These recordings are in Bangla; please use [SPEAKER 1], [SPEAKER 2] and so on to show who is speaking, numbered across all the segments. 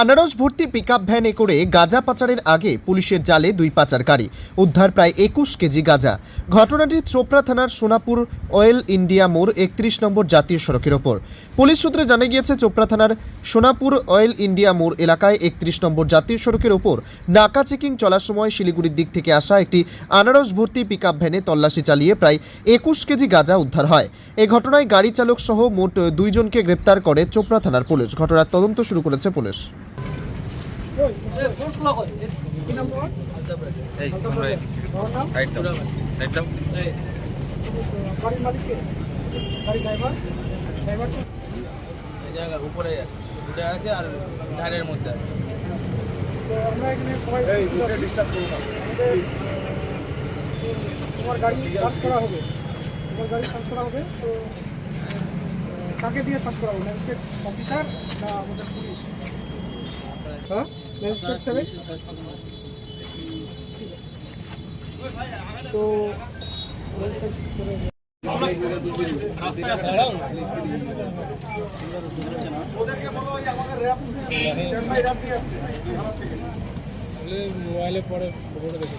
[SPEAKER 1] আনারস ভর্তি পিকআপ ভ্যানে করে গাঁজা পাচারের আগে পুলিশের জালে দুই পাচারকারী। উদ্ধার প্রায় একুশ কেজি গাঁজা। ঘটনাটি চোপড়া থানার সোনাপুর অয়েল ইন্ডিয়া মোড় একত্রিশ নম্বর জাতীয় সড়কের ওপর। পুলিশ সূত্রে জানা গিয়েছে, চোপড়া থানার সোনাপুর অয়েল ইন্ডিয়া মোড় এলাকায় একত্রিশ নম্বর জাতীয় সড়কের ওপর নাকা চেকিং চলার সময় শিলিগুড়ির দিক থেকে আসা একটি আনারস ভর্তি পিকআপ ভ্যানে তল্লাশি চালিয়ে প্রায় একুশ কেজি গাঁজা উদ্ধার হয়। এ ঘটনায় গাড়ি চালক সহ মোট দুইজনকে গ্রেপ্তার করে চোপড়া থানার পুলিশ। ঘটনার তদন্ত শুরু করেছে পুলিশ।
[SPEAKER 2] উপরে আছে দুটো আছে আর ধারের মধ্যে আছে
[SPEAKER 3] তোমার গাড়ি সার্চ করা হবে তোমার গাড়ি সার্চ করা হবে তো কাকে দিয়ে সার্চ করা হবে ম্যাজিস্ট্রেট অফিসার না আমাদের পুলিশ হ্যাঁ ম্যাজিস্ট্রেট সাহেব তো
[SPEAKER 2] মোবাইলে পরে খবরটা দেখে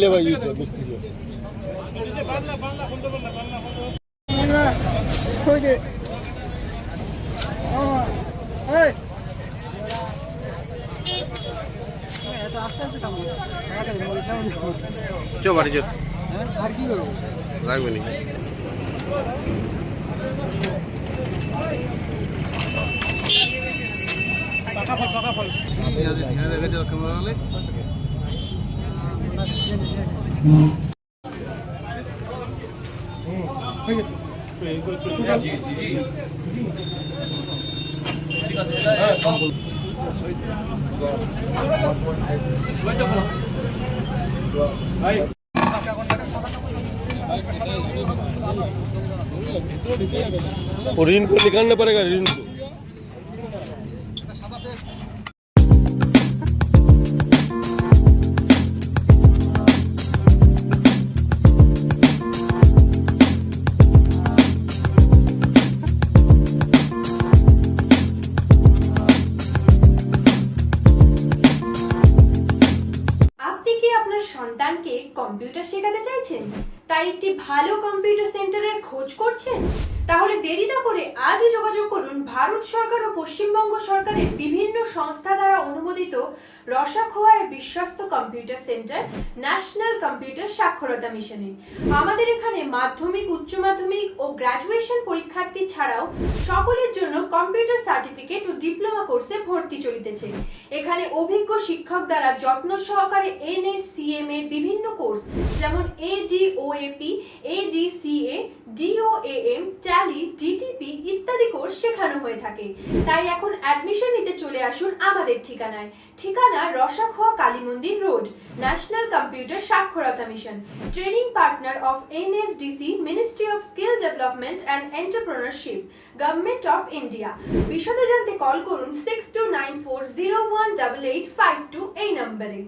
[SPEAKER 4] লে ভাই ইউতে বুঝতে গিয়ে
[SPEAKER 3] ওই যে
[SPEAKER 5] চো বাড়ি চো।
[SPEAKER 3] আর কি করব?
[SPEAKER 5] লাগবে নি।
[SPEAKER 3] হয়ে গেছে
[SPEAKER 4] ঋণ को निकालना पड़ेगा
[SPEAKER 6] ऋण को কম্পিউটার শেখাতে চাইছেন? তাই একটি ভালো কম্পিউটার সেন্টারের খোঁজ করছেন? তাহলে দেরি না করে আজই যোগাযোগ করুন ভারত সরকার ও পশ্চিমবঙ্গ সরকারের বিভিন্ন সংস্থা দ্বারা অনুমোদিত রসাখোয়ার বিশ্বস্ত কম্পিউটার সেন্টার ন্যাশনাল কম্পিউটার সাক্ষরতা মিশনে আমাদের এখানে মাধ্যমিক, উচ্চ মাধ্যমিক ও গ্র্যাজুয়েশন পরীক্ষার্থী ছাড়াও সকলের জন্য কম্পিউটার সার্টিফিকেট ও ডিপ্লোমা কোর্সে ভর্তি চলিতেছে। এখানে অভিজ্ঞ শিক্ষক দ্বারা যত্ন সহকারে এনএসসিএম এর বিভিন্ন কোর্স যেমন ADOAP ADCA DOAM Tally DTP ইত্যাদি কোর্স শেখানো হয়ে থাকে। তাই এখন অ্যাডমিশন নিতে চলে আসুন আমাদের ঠিকানায়। ঠিকানা Rasakhowa Kali Mandir road national computer সাক্ষরতা mission training partner of NSDC ministry of skill development and entrepreneurship government of India বিশদে জানতে কল করুন six two nine four zero one double eight five two এই নম্বরে